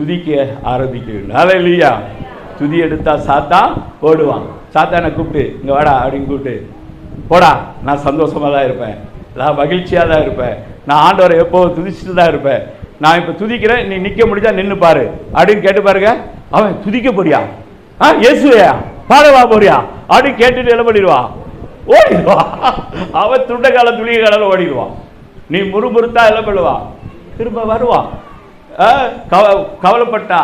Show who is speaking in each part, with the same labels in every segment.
Speaker 1: துதிக்க ஆரம்பிக்கிறீர்கள். வேண்டும் இல்லையா துதி எடுத்தா சாத்தா ஓடுவான். சாத்தானை கூப்பிட்டு இங்க வாடா அப்படின்னு கூப்பிட்டு போடா நான் சந்தோஷமாக தான் இருப்பேன். நான் மகிழ்ச்சியாக தான் இருப்பேன். நான் ஆண்டவரை எப்போ துதிச்சுட்டு தான் இருப்பேன். நான் இப்போ துதிக்கிறேன் நீ நிற்க முடிஞ்சா நின்று பாரு. அப்படின்னு கேட்டு பாருங்க. அவன் துதிக்க போறியா? ஆ இயேசுவையா? பாடவா போறியா? அப்படின்னு கேட்டுட்டு என்ன பண்ணிடுவான் ஓடிடுவான் அவன் துண்ட காலம் துளிய காலம் ஓடிடுவான் நீ முறுமுறுத்தா என்ன பண்ணுவான் திரும்ப வருவான் கவ- கவலைப்பட்டா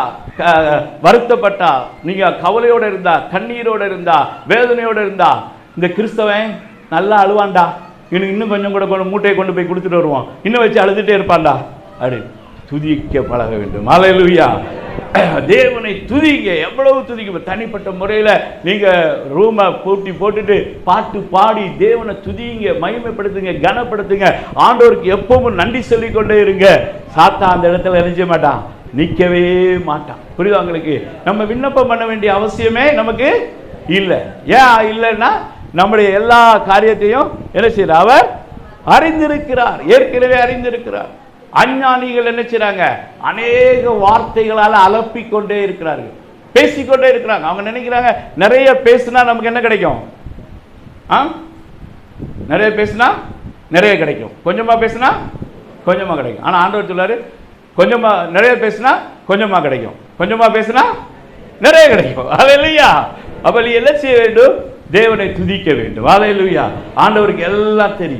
Speaker 1: வருத்தப்பட்டா. நீங்க கவலையோட இருந்தா கண்ணீரோட இருந்தா வேதனையோட இருந்தா இந்த கிறிஸ்தவன் நல்லா அழுவான்டா. இன்னும் இன்னும் கொஞ்சம் கூட கொண்டு மூட்டையை கொண்டு போய் கொடுத்துட்டு வருவான். இன்னும் வச்சு அழுதுட்டே இருப்பான்டா. அப்படி துதிக்க பழக வேண்டும். அலையலுவியா தேவனை துதிங்க. எவ்வளவு துதிக்க தனிப்பட்ட முறையில் நீங்கள் ரூமை பூட்டி போட்டுட்டு பாட்டு பாடி தேவனை துதிங்க மகிமைப்படுத்துங்க கனப்படுத்துங்க. ஆண்டோருக்கு எப்பவும் நன்றி சொல்லிக்கொண்டே இருங்க. சாத்தா அந்த இடத்துல நினைச்ச மாட்டான். நிற்கவே மாட்டான். புரியுதா உங்களுக்கு? நம்ம விண்ணப்பம் பண்ண வேண்டிய அவசியமே நமக்கு இல்லை. ஏன் இல்லைன்னா நம்முடைய எல்லா காரியத்தையும் என்ன செய்யற அவர் அறிந்திருக்கிறார். ஏற்கனவே அறிந்திருக்கிறார். அஞ்ஞானிகள் என்ன செய்றாங்க? அநேக வார்த்தைகளால் அலப்பிக்கொண்டே இருக்கிறார்கள். பேசிக்கொண்டே இருக்கிறாங்க. அவங்க நினைக்கிறாங்க நிறைய பேசினா நமக்கு என்ன கிடைக்கும்? ஆ? நிறைய பேசினா நிறைய கிடைக்கும். கொஞ்சமா பேசினா கொஞ்சமா கிடைக்கும். ஆனா ஆண்டவர் சொல்லாரு கொஞ்சமா நிறைய பேசுனா கொஞ்சமா கிடைக்கும். கொஞ்சமா பேசுனா நிறைய கிடைக்கும். அது இல்லையா அப்போ நீ என்ன செய்ய வேண்டும்? தேவனை துதிக்க வேண்டும். அல்லையா ஆண்டவருக்கு எல்லாம் தெரியும்.